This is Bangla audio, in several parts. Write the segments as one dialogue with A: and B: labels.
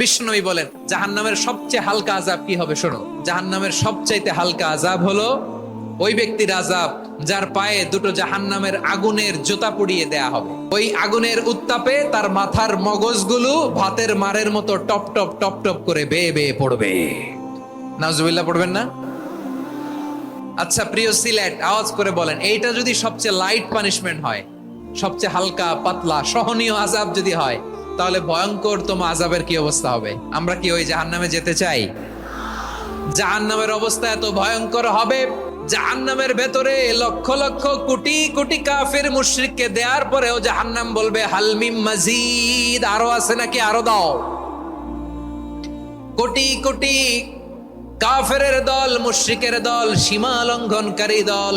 A: বিষ্ণুই বলেন, জাহান্নামের সবচেয়ে হালকা আজাব কি হবে শোনো? জাহান্নামের সবচাইতে হালকা আজাব হলো ওই ব্যক্তির আজাব যার পায়ে দুটো জাহান্নামের আগুনের জুতা পুড়িয়ে দেয়া হবে। ওই আগুনের উত্তাপে তার মাথার মগজগুলো ভাতের মারের মতো টপ টপ টপ টপ করে বেয়ে বেয়ে পড়বে। নাজুবিল্লাহ পড়বেন না? আচ্ছা প্রিয় সিলেট, আওয়াজ করে বলেন, এইটা যদি সবচেয়ে লাইট পানিশমেন্ট হয়, সবচেয়ে হালকা, পাতলা, সহনীয় আজাব যদি হয় তাহলে ভয়ঙ্কর তোমা আজাবের কি অবস্থা হবে? আমরা কি ওই জাহান্নামে যেতে চাই? জাহান্নামের অবস্থা এত ভয়ঙ্কর হবে, জাহান্নামের ভেতরে লক্ষ লক্ষ কোটি কোটি কাফের মুশরিককে দেওয়ার পরেও জাহান্নাম বলবে হালমিম মাজিদ। আরও আছে নাকি? আরও দাও। কোটি কোটি কাফেরের দল, মুশরিকের দল, সীমা লঙ্ঘনকারী দল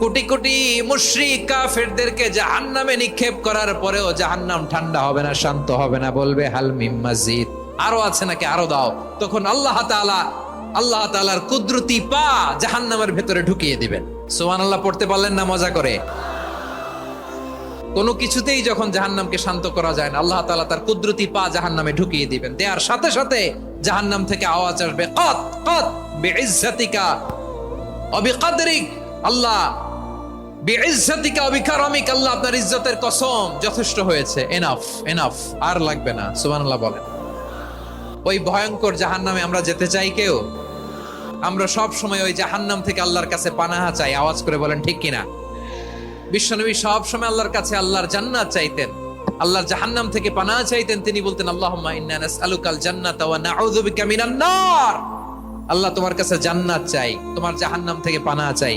A: কোটি কোটি মুশরিক কাফেরদেরকে জাহান্নামে নিক্ষেপ করার পরেও জাহান্নাম ঠান্ডা হবে না, শান্ত হবে না, বলবে, হাল মিম মসজিদ আরও আছে নাকি? আরও দাও। তখন আল্লাহ তাআলা, আল্লাহ তাআলার কুদরতি পা জাহান্নামের ভেতরে ঢুকিয়ে দিবেন। সুবহানাল্লাহ, পড়তে পারলেন না? মজা করে। কোনো কিছুতেই যখন জাহান্নামকে শান্ত করা যায় না, আল্লাহ তাআলা তার কুদরতি পা জাহান্নামে ঢুকিয়ে দিবেন। দেওয়ার সাথে সাথে জাহান্নাম থেকে আওয়াজ আসবে, কত কত, বিইজ্জাতিকা, অবিকাদরিক, আল্লাহ বিইজ্জাতিকা অবিকারমিক আল্লাহ আপনার ইজ্জতের কসম যথেষ্ট হয়েছে। এনাফ এনাফ আর লাগবে না, সুবহানাল্লাহ বলেন। ওই ভয়ঙ্কর জাহান্নামে আমরা যেতে চাই কেউ? আমরা সব সময় ওই জাহান্নাম থেকে আল্লাহর কাছে পানাহা চাই, আওয়াজ করে বলেন, ঠিক কিনা? বিশ্বনবী সব সময় আল্লাহর কাছে আল্লাহর জান্নাত চাইতেন। আল্লাহর জাহান্নাম থেকে পানাহ চাইতেন, তিনি বলতেন, আল্লাহুম্মা ইন্না নাসআলুকাল জান্নাতা ওয়া নাউযু বিকা মিনান নার। আল্লাহ তোমার কাছে জান্নাত চাই, তোমার জাহান্নাম থেকে পানাহ চাই।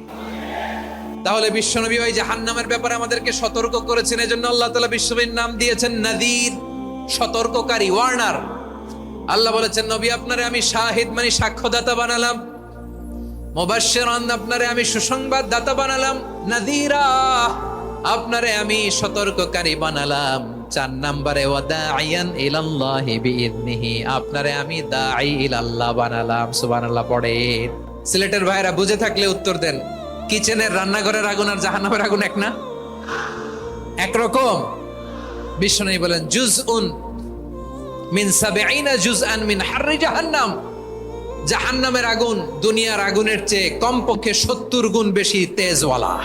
A: তাহলে বিশ্বনবী ওই জাহান্নামের ব্যাপারে আমাদেরকে সতর্ক করেছেন, এজন্য আল্লাহ তাআলা বিশ্বনবীর নাম দিয়েছেন নাদির, সতর্ককারী, ওয়ার্নার। আল্লাহ বলেছেন, নবী, আপনারে আমি শাহিদ মানে সাক্ষ্যদাতা বানালাম। মুবাশশিরান আপনারে আমি সুসংবাদ দাতা বানালাম। নাদিরা, আপনারে আমি সতর্ককারী বানালাম। চার নম্বরে ওয়াদাইয়ান ইলাল্লাহি বিইذনিহি আপনারে আমি দাঈ ইলাল্লাহ বানালাম। সুবহানাল্লাহ, পড়ে। সিলেটের ভাইরা বুঝে থাকলে উত্তর দেন। কিচেনের রান্নাঘরের আগুন আর জাহান্নামের আগুন এক না? একরকম। বিষ্ণু বলেন জুজ উন মিন সাবেইনা জুজআন মিন হাররি জাহান্নাম। জাহান্নামের আগুন দুনিয়ার আগুনের চেয়ে কমপক্ষে সত্তর গুণ বেশি তেজওয়ালা।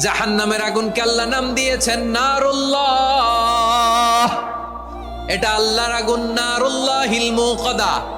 A: জাহান্নামের আগুনকে আল্লাহ নাম দিয়েছেন নারুল্লাহ। এটা আল্লাহর আগুন নারুল্লাহ হিলমু কদা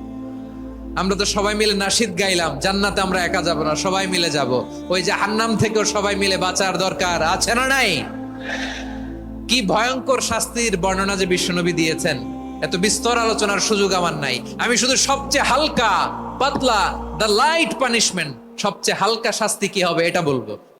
A: আমরা তো সবাই মিলে নাসিদ গাইলাম, জান্নাতে আমরা একা যাব না, সবাই মিলে যাব। ওই যে হান্নাম থেকেও সবাই মিলে বাঁচার দরকার, আছে না নাই? কি ভয়ঙ্কর শাস্তির বর্ণনা যে বিশ্বনবী দিয়েছেন। এত বিস্তর আলোচনার সুযোগ আমার নাই। আমি শুধু সবচেয়ে হালকা, পাতলা দ্য লাইট পানিশমেন্ট সবচেয়ে হালকা শাস্তি কি হবে এটা বলব।